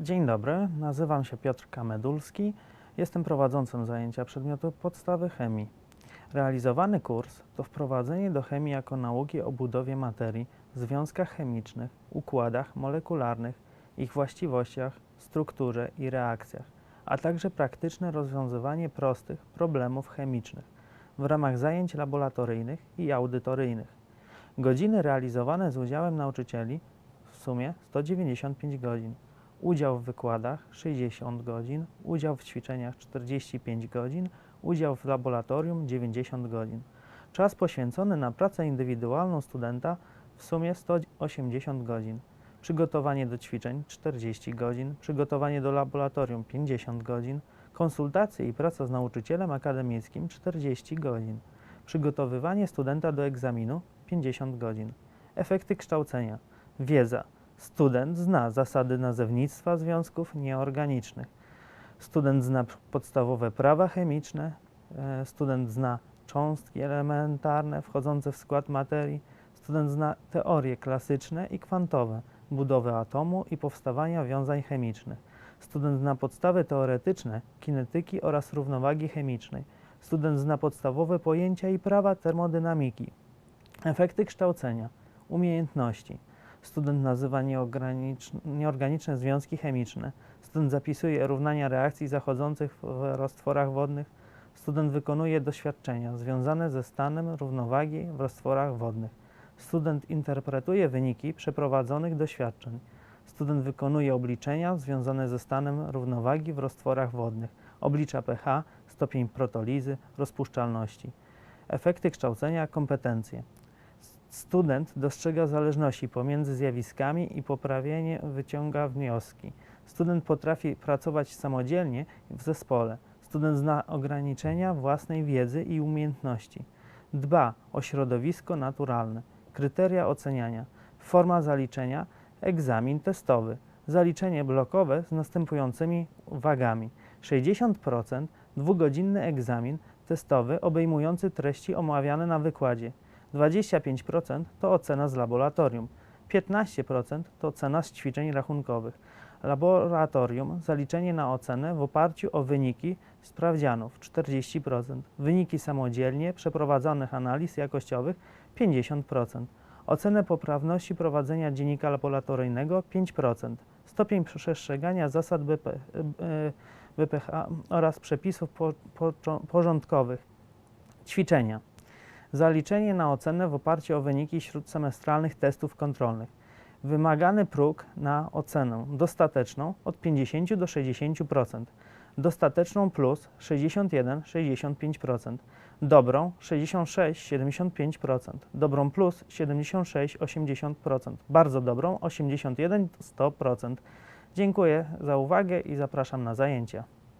Dzień dobry, nazywam się Piotr Kamedulski. Jestem prowadzącym zajęcia przedmiotu podstawy chemii. Realizowany kurs to wprowadzenie do chemii jako nauki o budowie materii, związkach chemicznych, układach molekularnych, ich właściwościach, strukturze i reakcjach, a także praktyczne rozwiązywanie prostych problemów chemicznych w ramach zajęć laboratoryjnych i audytoryjnych. Godziny realizowane z udziałem nauczycieli w sumie 195 godzin. Udział w wykładach 60 godzin, udział w ćwiczeniach 45 godzin, udział w laboratorium 90 godzin. Czas poświęcony na pracę indywidualną studenta w sumie 180 godzin. Przygotowanie do ćwiczeń 40 godzin, przygotowanie do laboratorium 50 godzin, konsultacje i praca z nauczycielem akademickim 40 godzin. Przygotowywanie studenta do egzaminu 50 godzin. Efekty kształcenia. Wiedza. Student zna zasady nazewnictwa związków nieorganicznych. Student zna podstawowe prawa chemiczne. e, Student zna cząstki elementarne wchodzące w skład materii. Student zna teorie klasyczne i kwantowe, budowę atomu i powstawania wiązań chemicznych. Student zna podstawy teoretyczne kinetyki oraz równowagi chemicznej. Student zna podstawowe pojęcia i prawa termodynamiki. Efekty kształcenia, umiejętności. Student nazywa nieorganiczne związki chemiczne. Student zapisuje równania reakcji zachodzących w roztworach wodnych. Student wykonuje doświadczenia związane ze stanem równowagi w roztworach wodnych. Student interpretuje wyniki przeprowadzonych doświadczeń. Student wykonuje obliczenia związane ze stanem równowagi w roztworach wodnych. Oblicza pH, stopień protolizy, rozpuszczalności. Efekty kształcenia, kompetencje. Student dostrzega zależności pomiędzy zjawiskami i poprawienie wyciąga wnioski. Student potrafi pracować samodzielnie w zespole. Student zna ograniczenia własnej wiedzy i umiejętności. Dba o środowisko naturalne. Kryteria oceniania. Forma zaliczenia. Egzamin testowy. Zaliczenie blokowe z następującymi wagami. 60% dwugodzinny egzamin testowy obejmujący treści omawiane na wykładzie. 25% to ocena z laboratorium, 15% to ocena z ćwiczeń rachunkowych. Laboratorium zaliczenie na ocenę w oparciu o wyniki sprawdzianów 40%, wyniki samodzielnie przeprowadzonych analiz jakościowych 50%, ocenę poprawności prowadzenia dziennika laboratoryjnego 5%, stopień przestrzegania zasad BP, BPH oraz przepisów po, po, porządkowych. Ćwiczenia. Zaliczenie na ocenę w oparciu o wyniki śródsemestralnych testów kontrolnych. Wymagany próg na ocenę dostateczną od 50 do 60%, dostateczną plus 61-65%, dobrą 66-75%, dobrą plus 76-80%, bardzo dobrą 81-100%. Dziękuję za uwagę i zapraszam na zajęcia.